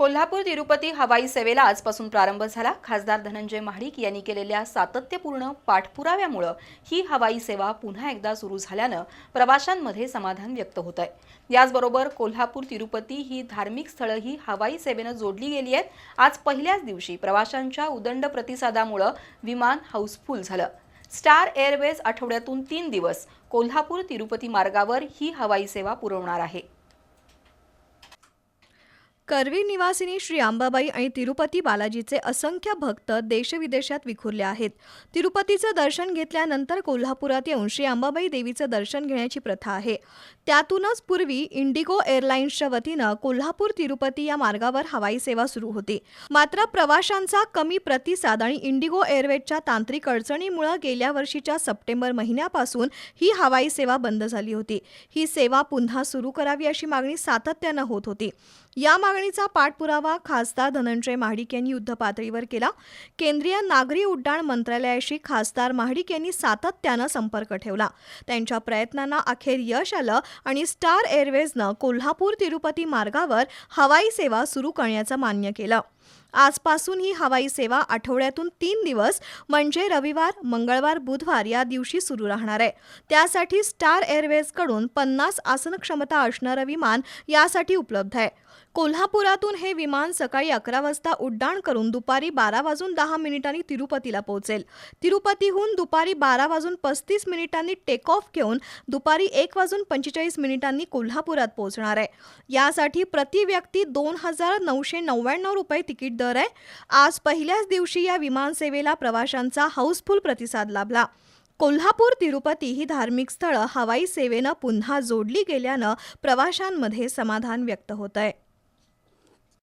कोल्हापूर तिरुपती हवाई सेवेला आजपासून प्रारंभ झाला. खासदार धनंजय महाडिक यांनी केलेल्या सातत्यपूर्ण पाठपुराव्यामुळं ही हवाई सेवा पुन्हा एकदा सुरू झाल्यानं प्रवाशांमध्ये समाधान व्यक्त होत आहे याचबरोबर कोल्हापूर तिरुपती ही धार्मिक स्थळं ही हवाई सेवेनं जोडली गेली आहेत. आज पहिल्याच दिवशी प्रवाशांच्या उदंड प्रतिसादामुळं विमान हाऊसफुल झालं. स्टार एअरवेज आठवड्यातून तीन दिवस कोल्हापूर तिरुपती मार्गावर ही हवाई सेवा पुरवणार आहे. करवी निवासिनी श्री अंबाबाई आणि तिरुपती बालाजीचे असंख्य भक्त देशविदेशात विखुरले आहेत. तिरुपतीचं दर्शन घेतल्यानंतर कोल्हापुरात येऊन श्री अंबाबाई देवीचं दर्शन घेण्याची प्रथा आहे. त्यातूनच पूर्वी इंडिगो एअरलाइन्सच्या वतीनं कोल्हापूर तिरुपती या मार्गावर हवाई सेवा सुरू होती. मात्र प्रवाशांचा कमी प्रतिसाद आणि इंडिगो एअरवेजच्या तांत्रिक अडचणीमुळे गेल्या वर्षीच्या सप्टेंबर महिन्यापासून ही हवाई सेवा बंद झाली होती. ही सेवा पुन्हा सुरू करावी अशी मागणी सातत्यानं होत होती. या मागणीचा पाठपुरावा खासदार धनंजय महाडिक यांनी युद्धपातळीवर केला. केंद्रीय नागरी उड्डाण मंत्रालयाशी खासदार महाडिक यांनी सातत्यानं संपर्क ठेवला. त्यांच्या प्रयत्नांना अखेर यश आलं आणि स्टार एअरवेजनं कोल्हापूर तिरुपती मार्गावर हवाई सेवा सुरू करण्याचं मान्य केलं. आजपासून ही हवाई सेवा आठवड्यातून तीन दिवस म्हणजे रविवार मंगळवार बुधवार या दिवशी सुरू राहणार आहे. त्यासाठी स्टार एअरवेजकडून पन्नास आसन क्षमता असणारं विमान यासाठी उपलब्ध आहे. कोल्हापुरातून हे विमान सकाळी अकरा वाजता उड्डाण करून दुपारी बारा वाजून दहा मिनिटांनी तिरुपतीला पोहोचेल. तिरुपतीहून दुपारी बारा वाजून पस्तीस मिनिटांनी टेक ऑफ घेऊन दुपारी एक वाजून पंचेचाळीस मिनिटांनी कोल्हापुरात पोहोचणार आहे. यासाठी प्रति व्यक्ती दोन हजार नऊशे नव्याण्णव रुपये तिकीट दर आहे. आज पहिल्याच दिवशी या विमानसेवेला प्रवाशांचा हाऊसफुल प्रतिसाद लाभला. कोल्हापूर तिरुपती ही धार्मिक स्थळं हवाई सेवेनं पुन्हा जोडली गेल्यानं प्रवाशांमध्ये समाधान व्यक्त होत आहे